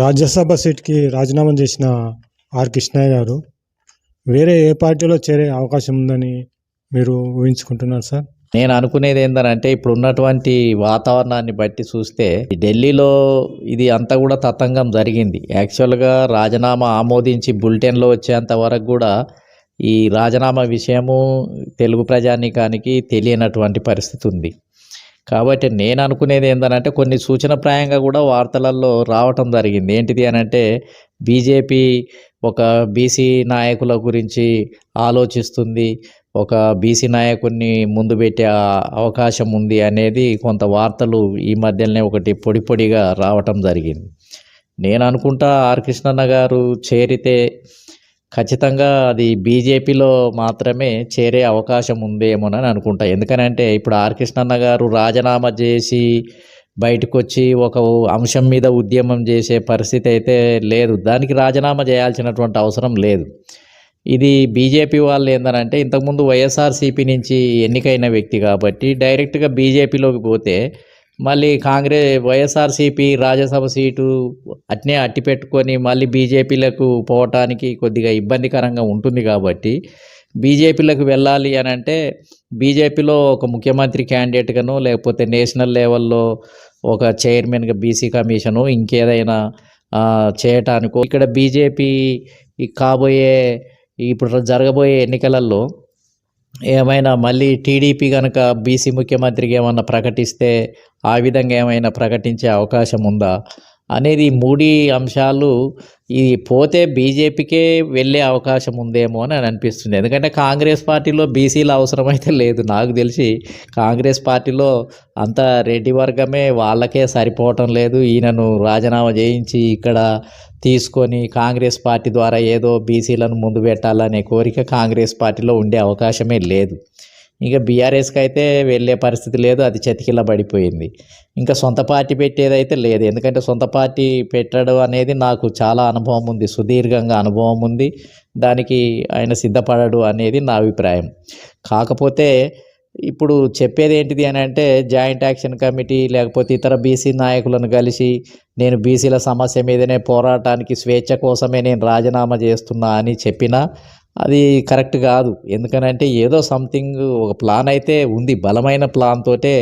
రాజ్యసభ సీట్కి రాజీనామా చేసిన ఆర్ కృష్ణయ్య గారు వేరే ఏ పార్టీలో చేరే అవకాశం ఉందని మీరు ఊహించుకుంటున్నారు సార్? నేను అనుకునేది ఏంటంటే ఇప్పుడు ఉన్నటువంటి వాతావరణాన్ని బట్టి చూస్తే ఢిల్లీలో ఇది అంతా కూడా తతంగం జరిగింది. యాక్చువల్గా రాజీనామా ఆమోదించి బులెటిన్లో వచ్చేంత వరకు కూడా ఈ రాజీనామా విషయము తెలుగు ప్రజానీకానికి తెలియనటువంటి పరిస్థితి ఉంది. కాబట్టి నేను అనుకునేది ఏంటంటే కొన్ని సూచనప్రాయంగా కూడా వార్తలలో రావటం జరిగింది. ఏంటిది అని అంటే బీజేపీ ఒక బీసీ నాయకుల గురించి ఆలోచిస్తుంది. ఒక బీసీ నాయకుడిని ముందు పెట్టే అవకాశం ఉంది అనేది కొంత వార్తలు ఈ మధ్యలోనే ఒకటి పొడి పొడిగా రావటం జరిగింది. నేను అనుకుంటా ఆర్ కృష్ణన్న గారు చేరితే ఖచ్చితంగా అది బీజేపీలో మాత్రమే చేరే అవకాశం ఉందేమోనని అనుకుంటా. ఎందుకనంటే ఇప్పుడు ఆర్ కృష్ణన్న గారు రాజీనామా చేసి బయటకు వచ్చి ఒక అంశం మీద ఉద్యమం చేసే పరిస్థితి అయితే లేదు. దానికి రాజీనామా చేయాల్సినటువంటి అవసరం లేదు. ఇది బీజేపీ వాళ్ళు ఏంటంటే ఇంతకుముందు వైఎస్ఆర్సీపీ నుంచి ఎన్నికైన వ్యక్తి కాబట్టి డైరెక్ట్గా బీజేపీలోకి పోతే మళ్ళీ కాంగ్రెస్ వైఎస్ఆర్సీపీ రాజ్యసభ సీటు అట్నే అట్టి పెట్టుకొని మళ్ళీ బీజేపీలకు పోవటానికి కొద్దిగా ఇబ్బందికరంగా ఉంటుంది కాబట్టి బీజేపీలకు వెళ్ళాలి అని అంటే బీజేపీలో ఒక ముఖ్యమంత్రి క్యాండిడేట్గాను లేకపోతే నేషనల్ లెవెల్లో ఒక చైర్మన్గా బీసీ కమిషను ఇంకేదైనా చేయటానికో. ఇక్కడ బీజేపీ కాబోయే ఇప్పుడు జరగబోయే ఎన్నికలలో ఏమైనా మళ్ళీ టీడీపీ కనుక బీసీ ముఖ్యమంత్రికి ఏమన్నా ప్రకటిస్తే ఆ విధంగా ఏమైనా ప్రకటించే అవకాశం ఉందా? అనేది ఈ మూడి అంశాలు ఈ పోతే బీజేపీకే వెళ్ళే అవకాశం ఉందేమో అని అనిపిస్తుంది. ఎందుకంటే కాంగ్రెస్ పార్టీలో బీసీలు అవసరమైతే లేదు. నాకు తెలిసి కాంగ్రెస్ పార్టీలో అంత రెడ్డి వర్గమే వాళ్ళకే సరిపోవటం లేదు. ఈయనను రాజీనామా చేయించి ఇక్కడ తీసుకొని కాంగ్రెస్ పార్టీ ద్వారా ఏదో బీసీలను ముందు పెట్టాలనే కోరిక కాంగ్రెస్ పార్టీలో ఉండే అవకాశమే లేదు. ఇంకా బీఆర్ఎస్కి అయితే వెళ్ళే పరిస్థితి లేదు అది చతికిల పడిపోయింది. ఇంకా సొంత పార్టీ పెట్టేదైతే లేదు. ఎందుకంటే సొంత పార్టీ పెట్టడం అనేది నాకు చాలా అనుభవం ఉంది సుదీర్ఘంగా అనుభవం ఉంది. దానికి ఆయన సిద్ధపడడు అనేది నా అభిప్రాయం. కాకపోతే ఇప్పుడు చెప్పేది ఏంటిది అని అంటే జాయింట్ యాక్షన్ కమిటీ లేకపోతే ఇతర బీసీ నాయకులను కలిసి నేను బీసీల సమస్య మీదనే పోరాటానికి స్వేచ్ఛ కోసమే నేను రాజీనామా చేస్తున్నా అని చెప్పినా అది కరెక్ట్ కాదు. ఎందుకనంటే ఏదో సంథింగ్ ఒక ప్లాన్ అయితే ఉంది. బలమైన ప్లాన్ తోటే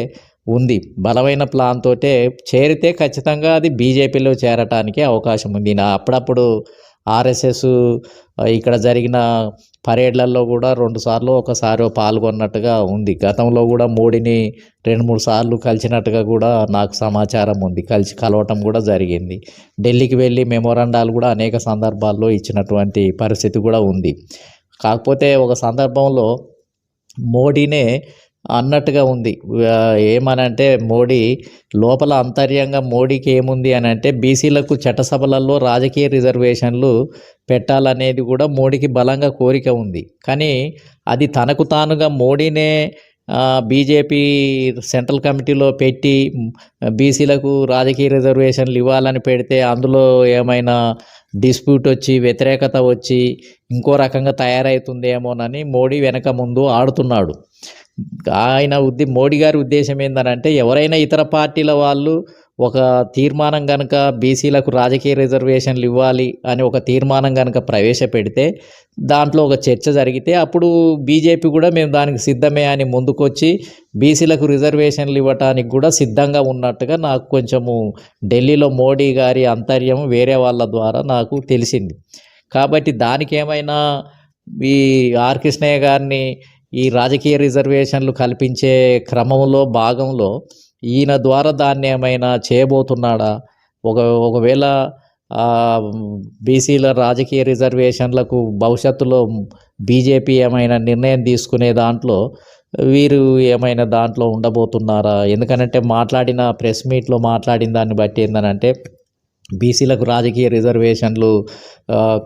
ఉంది. బలమైన ప్లాన్ తోటే చేరితే ఖచ్చితంగా అది బీజేపీలో చేరటానికి అవకాశం ఉంది. నా అప్పుడప్పుడు ఆర్ఎస్ఎస్ ఇక్కడ జరిగిన పరేడ్లలో కూడా రెండు సార్లు ఒకసారి పాల్గొన్నట్టుగా ఉంది. గతంలో కూడా మోడీని రెండు మూడు సార్లు కలిసినట్టుగా కూడా నాకు సమాచారం ఉంది. కలిసి కలవటం కూడా జరిగింది. ఢిల్లీకి వెళ్ళి మెమోరాండాలు కూడా అనేక సందర్భాల్లో ఇచ్చినటువంటి పరిస్థితి కూడా ఉంది. కాకపోతే ఒక సందర్భంలో మోడీనే అన్నట్టుగా ఉంది. ఏమనంటే మోడీ లోపల అంతర్యంగా మోడీకి ఏముంది అని అంటే బీసీలకు చట్టసభలలో రాజకీయ రిజర్వేషన్లు పెట్టాలనేది కూడా మోడీకి బలంగా కోరిక ఉంది. కానీ అది తనకు తానుగా మోడీనే బీజేపీ సెంట్రల్ కమిటీలో పెట్టి బీసీలకు రాజకీయ రిజర్వేషన్లు ఇవ్వాలని పెడితే అందులో ఏమైనా డిస్ప్యూట్ వచ్చి వ్యతిరేకత వచ్చి ఇంకో రకంగా తయారవుతుందేమోనని మోడీ వెనక ముందు ఆడుతున్నాడు. ఆయన ఉద్దే మోడీ గారి ఉద్దేశం ఏంటంటే ఎవరైనా ఇతర పార్టీల వాళ్ళు ఒక తీర్మానం కనుక బీసీలకు రాజకీయ రిజర్వేషన్లు ఇవ్వాలి అని ఒక తీర్మానం కనుక ప్రవేశపెడితే దాంట్లో ఒక చర్చ జరిగితే అప్పుడు బీజేపీ కూడా మేము దానికి సిద్ధమే అని ముందుకొచ్చి బీసీలకు రిజర్వేషన్లు ఇవ్వటానికి కూడా సిద్ధంగా ఉన్నట్టుగా నాకు కొంచెము ఢిల్లీలో మోడీ గారి అంతర్యం వేరే వాళ్ళ ద్వారా నాకు తెలిసింది. కాబట్టి దానికి ఏమైనా ఈ ఆర్ కృష్ణయ్య గారిని ఈ రాజకీయ రిజర్వేషన్లు కల్పించే క్రమంలో భాగంలో ఈయన ద్వారా దాన్ని ఏమైనా చేయబోతున్నాడా? ఒక ఒకవేళ బీసీల రాజకీయ రిజర్వేషన్లకు భవిష్యత్తులో బీజేపీ ఏమైనా నిర్ణయం తీసుకునే దాంట్లో వీరు ఏమైనా దాంట్లో ఉండబోతున్నారా? ఎందుకనంటే మాట్లాడిన ప్రెస్ మీట్లో మాట్లాడిన దాన్ని బట్టి ఏంటనంటే బీసీలకు రాజకీయ రిజర్వేషన్లు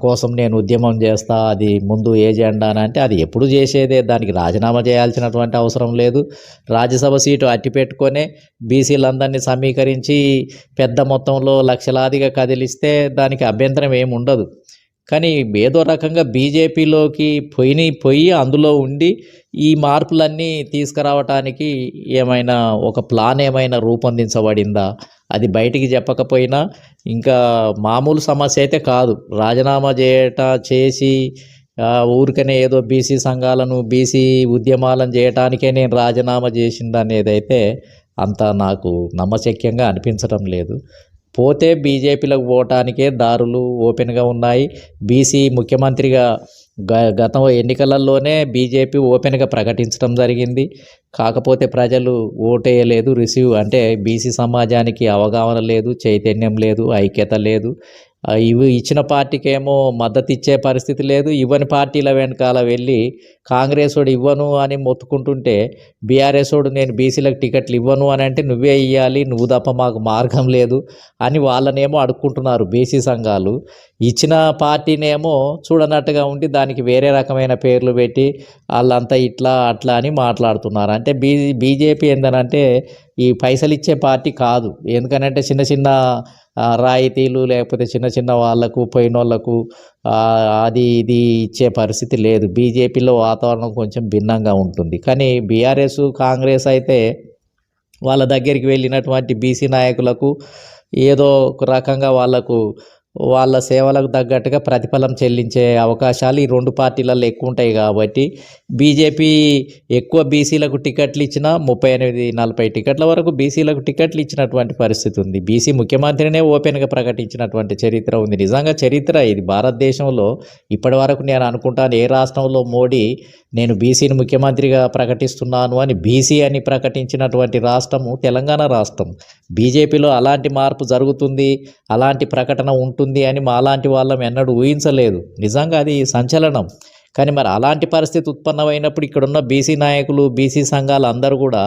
కోసం నేను ఉద్యమం చేస్తా అది ముందు ఏజెండా అని అంటే అది ఎప్పుడు చేసేదే. దానికి రాజీనామా చేయాల్సినటువంటి అవసరం లేదు. రాజ్యసభ సీటు అట్టిపెట్టుకొనే బీసీలందరినీ సమీకరించి పెద్ద మొత్తంలో లక్షలాదిగా కదిలిస్తే దానికి అభ్యంతరం ఏమి ఉండదు కానీ ఏదో రకంగా బీజేపీలోకి పోయి పోయి అందులో ఉండి ఈ మార్పులన్నీ తీసుకురావటానికి ఏమైనా ఒక ప్లాన్ ఏమైనా రూపొందించబడిందా? అది బయటికి చెప్పకపోయినా ఇంకా మామూలు సమస్య అయితే కాదు. రాజీనామా చేయట చేసి ఊరికనే ఏదో బీసీ సంఘాలను బీసీ ఉద్యమాలను చేయటానికే నేను రాజీనామా చేసింది అనేది అయితే అంత నాకు నమ్మశక్యంగా అనిపించడం లేదు. పోతే బీజేపీలకు పోవటానికే దారులు ఓపెన్గా ఉన్నాయి. బీసీ ముఖ్యమంత్రిగా గ గత ఎన్నికలలోనే బీజేపీ ఓపెన్గా ప్రకటించడం జరిగింది. కాకపోతే ప్రజలు ఓటేయలేదు రిసీవ్ అంటే బీసీ సమాజానికి అవగాహన లేదు చైతన్యం లేదు ఐక్యత లేదు. ఇవి ఇచ్చిన పార్టీకేమో మద్దతు ఇచ్చే పరిస్థితి లేదు. ఇవ్వని పార్టీల వెనకాల వెళ్ళి కాంగ్రెస్ వాడు ఇవ్వను అని మొత్తుకుంటుంటే బీఆర్ఎస్ వాడు నేను బీసీలకు టికెట్లు ఇవ్వను అని అంటే నువ్వే ఇవ్వాలి నువ్వు తప్ప మాకు మార్గం లేదు అని వాళ్ళనేమో అడుక్కుంటున్నారు బీసీ సంఘాలు. ఇచ్చిన పార్టీనేమో చూడనట్టుగా ఉండి దానికి వేరే రకమైన పేర్లు పెట్టి వాళ్ళంతా ఇట్లా అట్లా అని మాట్లాడుతున్నారు. అంటే బీ బీజేపీ ఏంటనంటే ఈ పైసలు ఇచ్చే పార్టీ కాదు. ఎందుకనంటే చిన్న చిన్న రాయితీలు లేకపోతే చిన్న చిన్న వాళ్ళకు పోయినోళ్ళకు అది ఇది ఇచ్చే పరిస్థితి లేదు. బీజేపీలో వాతావరణం కొంచెం భిన్నంగా ఉంటుంది. కానీ బీఆర్ఎస్ కాంగ్రెస్ అయితే వాళ్ళ దగ్గరికి వెళ్ళినటువంటి బీసీ నాయకులకు ఏదో ఒక రకంగా వాళ్ళకు వాళ్ళ సేవలకు తగ్గట్టుగా ప్రతిఫలం చెల్లించే అవకాశాలు ఈ రెండు పార్టీలలో ఎక్కువ ఉంటాయి కాబట్టి బీజేపీ ఎక్కువ బీసీలకు టికెట్లు ఇచ్చిన ముప్పై ఎనిమిది నలభై టికెట్ల వరకు బీసీలకు టికెట్లు ఇచ్చినటువంటి పరిస్థితి ఉంది. బీసీ ముఖ్యమంత్రినే ఓపెన్గా ప్రకటించినటువంటి చరిత్ర ఉంది. నిజంగా చరిత్ర ఇది. భారతదేశంలో ఇప్పటి వరకు నేను అనుకుంటాను ఏ రాష్ట్రంలో మోడీ నేను బీసీని ముఖ్యమంత్రిగా ప్రకటిస్తున్నాను అని బీసీ అని ప్రకటించినటువంటి రాష్ట్రము తెలంగాణ రాష్ట్రం. బీజేపీలో అలాంటి మార్పు జరుగుతుంది అలాంటి ప్రకటన ఉంటుంది అని మా అలాంటి వాళ్ళం ఎన్నడూ ఊహించలేదు. నిజంగా అది సంచలనం. కానీ మరి అలాంటి పరిస్థితి ఉత్పన్నమైనప్పుడు ఇక్కడున్న బీసీ నాయకులు బీసీ సంఘాలు అందరూ కూడా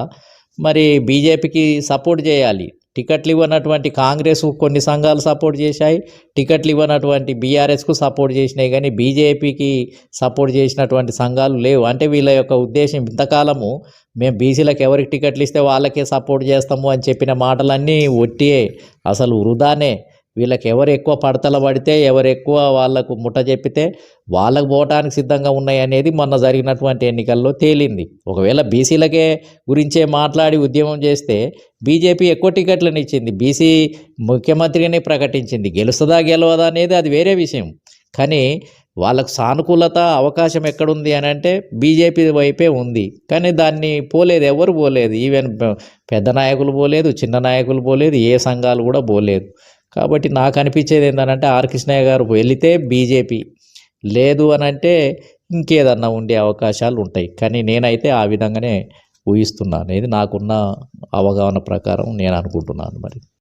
మరి బీజేపీకి సపోర్ట్ చేయాలి. టికెట్లు ఇవ్వనటువంటి కాంగ్రెస్ కొన్ని సంఘాలు సపోర్ట్ చేశాయి. టికెట్లు ఇవ్వనటువంటి బీఆర్ఎస్కు సపోర్ట్ చేసినాయి. కానీ బీజేపీకి సపోర్ట్ చేసినటువంటి సంఘాలు లేవు. అంటే వీళ్ళ యొక్క ఉద్దేశం ఇంతకాలము మేము బీసీలకు ఎవరికి టికెట్లు ఇస్తే వాళ్ళకే సపోర్ట్ చేస్తాము అని చెప్పిన మాటలన్నీ ఒట్టియే. అసలు వృధానే. వీళ్ళకి ఎవరు ఎక్కువ పడతల పడితే ఎవరు ఎక్కువ వాళ్ళకు ముట్ట చెప్పితే వాళ్ళకు పోవటానికి సిద్ధంగా ఉన్నాయి అనేది మొన్న జరిగినటువంటి ఎన్నికల్లో తేలింది. ఒకవేళ బీసీలకే గురించే మాట్లాడి ఉద్యమం చేస్తే బీజేపీ ఎక్కువ టికెట్లను ఇచ్చింది. బీసీ ముఖ్యమంత్రిని ప్రకటించింది. గెలుస్తుందా గెలవదా అనేది అది వేరే విషయం. కానీ వాళ్ళకు సానుకూలత అవకాశం ఎక్కడుంది అని అంటే బీజేపీ వైపే ఉంది. కానీ దాన్ని పోలేదు ఎవరు పోలేదు. ఈవెన్ పెద్ద నాయకులు పోలేదు చిన్న నాయకులు పోలేదు ఏ సంఘాలు కూడా పోలేదు. కాబట్టి నాకు అనిపించేది ఏంటంటే ఆర్ కృష్ణయ్య గారు వెళితే బీజేపీ. లేదు అని అంటే ఇంకేదన్నా ఉండే అవకాశాలు ఉంటాయి. కానీ నేనైతే ఆ విధంగానే ఊహిస్తున్నాను. ఇది నాకున్న అవగాహన ప్రకారం నేను అనుకుంటున్నాను మరి.